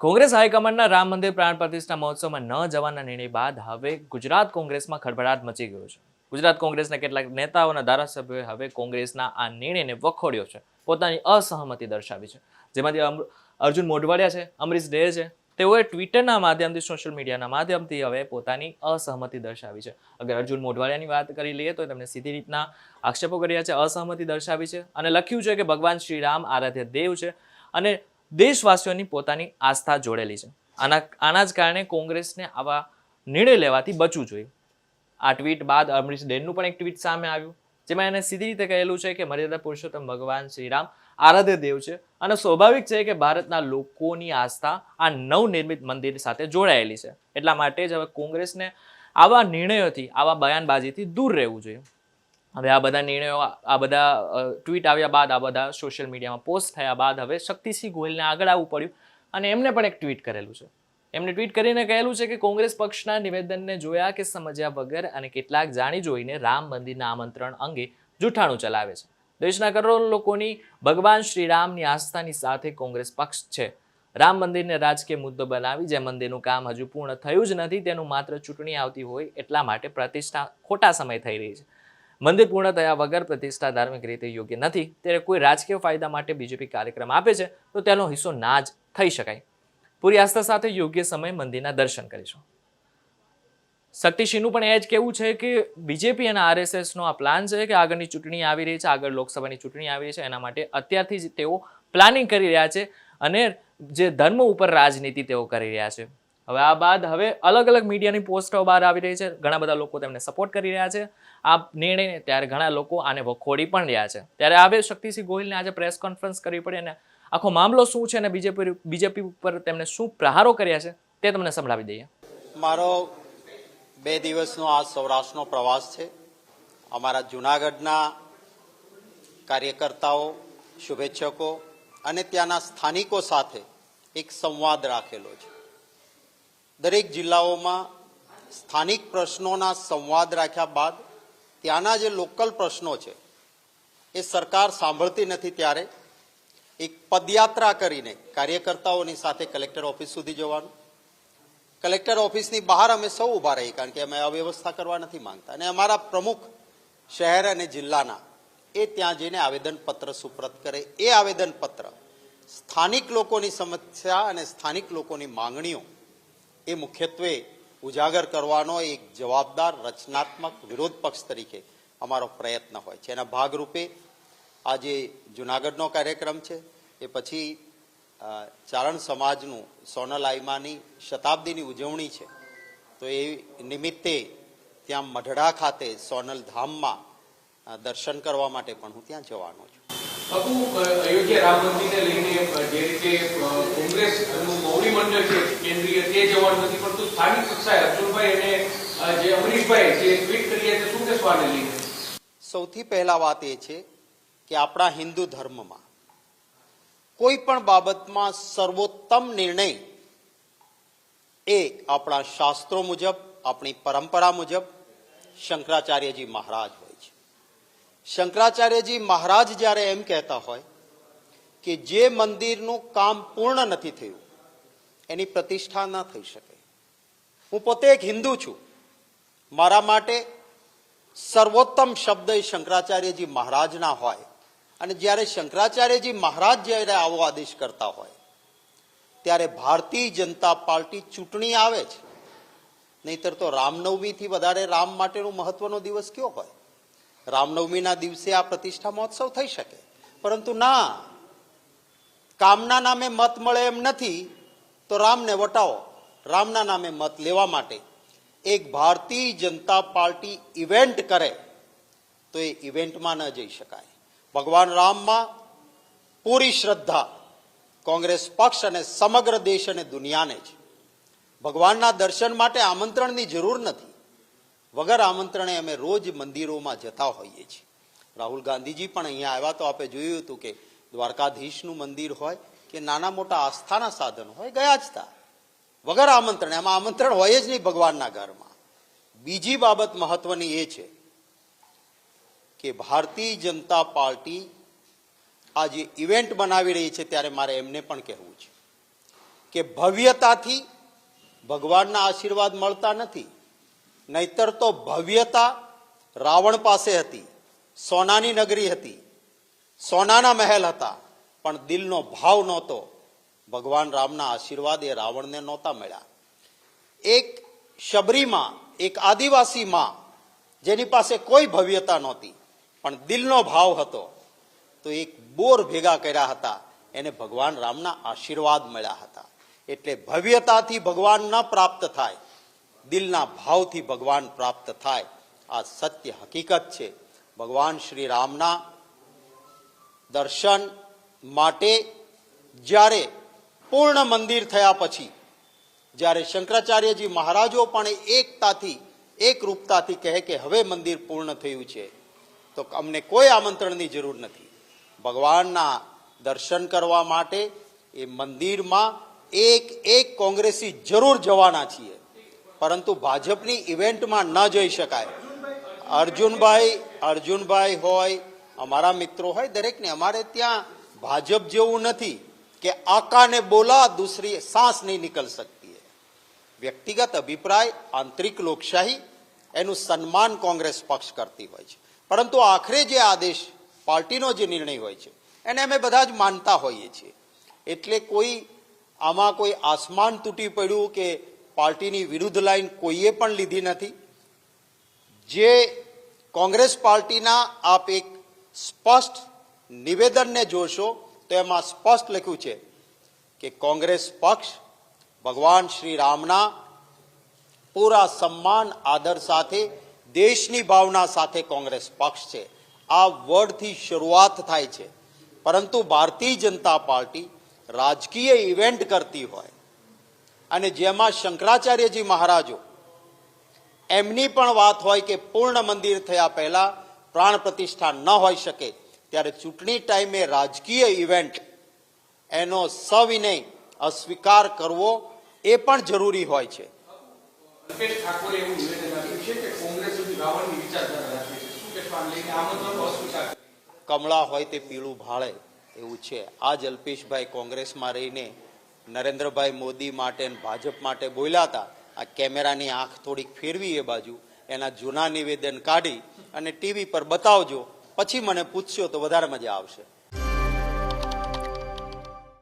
કોંગ્રેસ હાઈકમાન્ડના રામ મંદિર પ્રાણ પ્રતિષ્ઠા મહોત્સવમાં ન જવાના નિર્ણય બાદ હવે ગુજરાત કોંગ્રેસમાં ખળભળાટ મચી ગયો છે. ગુજરાત કોંગ્રેસના કેટલાક નેતાઓ અને ધારાસભ્યોએ હવે કોંગ્રેસના આ નિર્ણયને વખોડ્યો છે. પોતાની અસહમતિ દર્શાવી છે. જેમાંથી અર્જુન મોઢવાડિયા છે, અમરીશ દેહ છે, તેઓએ ટ્વિટરના માધ્યમથી, સોશિયલ મીડિયાના માધ્યમથી હવે પોતાની અસહમતિ દર્શાવી છે. અગર અર્જુન મોઢવાડિયાની વાત કરી લઈએ તો તેમણે સીધી રીતના આક્ષેપો કર્યા છે, અસહમતિ દર્શાવી છે અને લખ્યું છે કે ભગવાન શ્રી રામ આરાધ્ય દેવ છે અને દેશવાસીઓની પોતાની આસ્થા જોડેલી છે. આના આના જ કારણે કોંગ્રેસને આવા નિર્ણય લેવાથી બચવું જોઈએ. આ ટ્વીટ બાદ અમરીશ ડેનનું પણ એક ટ્વીટ સામે આવ્યું, જેમાં એને સીધી રીતે કહેલું છે કે, મર્યાદા પુરુષોત્તમ ભગવાન શ્રીરામ આરાધ્ય દેવ છે. અને સ્વાભાવિક છે કે, ભારતના લોકોની આસ્થા આ નવનિર્મિત મંદિર સાથે જોડાયેલી છે. એટલા માટે જ હવે કોંગ્રેસને આવા નિર્ણયોથી, આવા બયાનબાજીથી દૂર રહેવું જોઈએ. હવે આ બધા નિર્ણયો, આ બધા ટ્વીટ આવ્યા બાદ આ બધા સોશિયલ મીડિયામાં પોસ્ટ થયા બાદ હવે શક્તિસિંહ ગોહિલને આગળ આવવું પડ્યું અને એમને પણ એક ટ્વીટ કરેલું છે. એમને ટ્વીટ કરીને કહેલું છે કે કોંગ્રેસ પક્ષના નિવેદનને જોયા કે સમજ્યા વગર અને કેટલાક જાણી જોઈને રામ મંદિરના આમંત્રણ અંગે જૂઠાણું ચલાવે છે. દેશના કરોડો લોકોની ભગવાન શ્રી રામની આસ્થાની સાથે કોંગ્રેસ પક્ષ છે. રામ મંદિરને રાજકીય મુદ્દો બનાવી જે મંદિરનું કામ હજુ પૂર્ણ થયું જ નથી તેનું માત્ર ચૂંટણી આવતી હોય એટલા માટે પ્રતિષ્ઠા ખોટા સમય થઈ રહી છે. મંદિર પૂર્ણ થયા વગર પ્રતિષ્ઠા ધાર્મિક રીતે યોગ્ય નથી, ત્યારે કોઈ રાજકીય ફાયદા માટે બીજેપી કાર્યક્રમ આપે છે, તો તેનો હિસ્સો ના જ થઈ શકાય. પૂરી આસ્થા સાથે યોગ્ય સમય મંદિરના દર્શન કરીશું. શક્તિસિંહનું પણ એ જ કહેવું છે કે બીજેપી અને આરએસએસનો આ પ્લાન છે કે આગળની ચૂંટણી આવી રહી છે, આગળ લોકસભાની ચૂંટણી આવી રહી છે, એના માટે અત્યારથી જ તેઓ પ્લાનિંગ કરી રહ્યા છે અને જે ધર્મ ઉપર રાજનીતિ તેઓ કરી રહ્યા છે. હવે આ બાદ હવે અલગ અલગ મીડિયાની પોસ્ટો બહાર આવી રહી છે. ઘણા બધા લોકો તેમને સપોર્ટ કરી રહ્યા છે. આ નિર્ણયને ત્યારે ઘણા લોકો આને વખોડી પણ રહ્યા છે. ત્યારે આવે શક્તિસિંહ ગોહિલને આજે પ્રેસ કોન્ફરન્સ કરવી પડી અને આખો મામલો શું છે અને બીજેપી બીજેપી ઉપર તેમણે શું પ્રહારો કર્યા છે તે તમને સંભળાવી દઈએ. મારો બે દિવસનો આ સૌરાષ્ટ્રનો પ્રવાસ છે. અમારા જુનાગઢના કાર્યકર્તાઓ, શુભેચ્છકો અને ત્યાંના સ્થાનિકો સાથે એક સંવાદ રાખેલો છે. દરેક જિલ્લાઓમાં સ્થાનિક પ્રશ્નોના સંવાદ રાખ્યા બાદ ત્યાંના જે લોકલ પ્રશ્નો છે, એ સરકાર સાંભળતી નથી ત્યારે, એક પદયાત્રા કરીને કાર્યકર્તાઓની સાથે કલેક્ટર ઓફિસ સુધી જવાનું. કલેક્ટર ઓફિસની બહાર અમે સૌ ઊભા રહી કારણ કે અમે અવ્યવસ્થા કરવા નથી માંગતા. અને અમારા પ્રમુખ શહેર અને જિલ્લાના એ ત્યાં જઈને આવેદનપત્ર સુપ્રત કરે. એ આવેદનપત્ર સ્થાનિક લોકોની સમસ્યા અને સ્થાનિક લોકોની માંગણીઓ એ મુખ્યત્વે ઉજાગર કરવાનો એક જવાબદાર, રચનાત્મક વિરોધ પક્ષ તરીકે અમારો પ્રયત્ન હોય છે. એના ભાગરૂપે આજે જુનાગઢનો કાર્યક્રમ છે. એ પછી ચારણ સમાજનું સોનલ આઈમાની શતાબ્દીની ઉજવણી છે. તો એ નિમિત્તે ત્યાં મઢડા ખાતે સોનલ ધામમાં દર્શન કરવા માટે પણ હું ત્યાં જવાનો છું. બાપુ અયોધ્યા રામ મંદિરને લઈને જે રીતે કોંગ્રેસનું મોવડી મંડળ છે કેન્દ્રીય, તે જવાનું નથી, પરંતુ સ્થાનિક કક્ષાએ અર્જુનભાઈ અને જે અમરીશભાઈ જે ટ્વીટ કરી છે, શું કહેશો આને લઈને? સૌથી પહેલા વાત એ છે કે આપણા હિન્દુ ધર્મમાં કોઈ પણ બાબતમાં સર્વોત્તમ નિર્ણય એ આપણા શાસ્ત્રો મુજબ, આપણી પરંપરા મુજબ શંકરાચાર્યજી મહારાજ શંકરાચાર્યજી મહારાજ જ્યારે એમ કહેતા હોય કે જે મંદિરનું કામ પૂર્ણ નથી થયું, એની પ્રતિષ્ઠા ન થઈ શકે. હું પોતે એક હિન્દુ છું. મારા માટે સર્વોત્તમ શબ્દ એ શંકરાચાર્યજી મહારાજના હોય. અને જ્યારે શંકરાચાર્યજી મહારાજ જ્યારે આવો આદેશ કરતા હોય, ત્યારે ભારતીય જનતા પાર્ટી ચૂંટણી આવે છે. નહીતર તો રામનવમીથી વધારે રામ માટેનું મહત્વનો દિવસ કયો હોય? રામનવમીના દિવસે આ પ્રતિષ્ઠા મહોત્સવ થઈ શકે. પરંતુ ના, કામના નામે મત મળે એમ નથી, તો રામને વટાવો. રામના નામે મત લેવા માટે એક ભારતીય જનતા પાર્ટી ઇવેન્ટ કરે, તો એ ઇવેન્ટમાં ન જઈ શકાય. ભગવાન રામમાં પૂરી શ્રદ્ધા કોંગ્રેસ પક્ષ અને સમગ્ર દેશ અને દુનિયાને છે ભગવાનના દર્શન માટે આમંત્રણની જરૂર નથી. વગર આમંત્રણે અમે રોજ મંદિરોમાં જતા હોઈએ છીએ. રાહુલ ગાંધીજી પણ અહીંયા આવ્યા તો આપણે જોયું હતું કે દ્વારકાધીશનું મંદિર હોય કે નાના મોટા આસ્થાના સાધનો હોય, ગયા જ હતા વગર આમંત્રણ એમાં આમંત્રણ હોય જ નહીં ભગવાનના ઘરમાં. બીજી બાબત મહત્વની એ છે કે ભારતીય જનતા પાર્ટી આ જે ઇવેન્ટ બનાવી રહી છે ત્યારે મારે એમને પણ કહેવું છે કે ભવ્યતાથી ભગવાનના આશીર્વાદ મળતા નથી. નહીતર તો ભવ્યતા રાવણ પાસે હતી, સોનાની નગરી હતી, સોનાના મહેલ હતા, પણ દિલનો ભાવ નહોતો. ભગવાન રામના આશીર્વાદ એ રાવણને નહોતા મળ્યા. એક શબરીમાં, એક આદિવાસી માં, જેની પાસે કોઈ ભવ્યતા નહોતી, પણ દિલનો ભાવ હતો, તો એક બોર ભેગા કર્યા હતા, એને ભગવાન રામના આશીર્વાદ મળ્યા હતા. એટલે ભવ્યતાથી ભગવાન ન પ્રાપ્ત થાય. દિલના ભાવથી ભગવાન પ્રાપ્ત થાય. આ સત્ય હકીકત છે. ભગવાન શ્રી રામના દર્શન માટે જ્યારે પૂર્ણ મંદિર થયા પછી, જ્યારે શંકરાચાર્યજી મહારાજો પણ એકતાથી એક રૂપતાથી કહે કે હવે મંદિર પૂર્ણ થયું છે. તો અમને કોઈ આમંત્રણની જરૂર નથી. ભગવાનના દર્શન કરવા માટે એ મંદિરમાં એક એક કોંગ્રેસી જરૂર જવાના છીએ. પરંતુ ભાજપની ઇવેન્ટમાં ન જઈ શકાય. અર્જુનભાઈ અર્જુનભાઈ હોય, અમારા મિત્રો હોય, દરેકને અમારે ત્યાં ભાજપ જેવું નથી કે આકાને બોલા દૂસરી સાંસ નહીં નીકળ શકતી વ્યક્તિગત અભિપ્રાય, આંતરિક લોકશાહી, એનું સન્માન કોંગ્રેસ પક્ષ કરતી હોય છે. પરંતુ આખરે જે આદેશ, પાર્ટીનો જે નિર્ણય હોય છે, એને અમે બધા જ માનતા હોઈએ છીએ. એટલે કોઈ આમાં કોઈ આસમાન તૂટી પડ્યું કે પાર્ટીની વિરુદ્ધ લાઈન કોઈએ પણ લીધી નથી. જે કોંગ્રેસ પાર્ટીના આપ એક સ્પષ્ટ નિવેદનને જોશો, તો એમાં સ્પષ્ટ લખ્યું છે કે કોંગ્રેસ પક્ષ ભગવાન શ્રી રામના પૂરા સન્માન, આદર સાથે દેશની ભાવના સાથે કોંગ્રેસ પક્ષ છે. આ વર્ડથી શરૂઆત થાય છે. પરંતુ ભારતીય જનતા પાર્ટી રાજકીય ઇવેન્ટ કરતી હોય અને જેમાં શંકરાચાર્યજી મહારાજો એમની પણ વાત હોય કે પૂર્ણ મંદિર થયા પહેલા પ્રાણ પ્રતિષ્ઠા ન હોઈ શકે ત્યારે ચૂંટણી ટાઈમે રાજકીય ઇવેન્ટ એનો સવિનય અસ્વીકાર કરવો એ પણ જરૂરી હોય છે? કમળા હોય તે પીળું ભાળે એવું છે. આજ અલ્પેશભાઈ કોંગ્રેસમાં રહીને નરેન્દ્રભાઈ મોદી માટે ભાજપ માટે બોલ્યા હતા. આ કેમેરાની આંખ થોડીક ફેરવી એ બાજુ. એના જૂના નિવેદન કાઢી અને ટીવી પર બતાવજો. પછી મને પૂછશો તો વધારે મજા આવશે.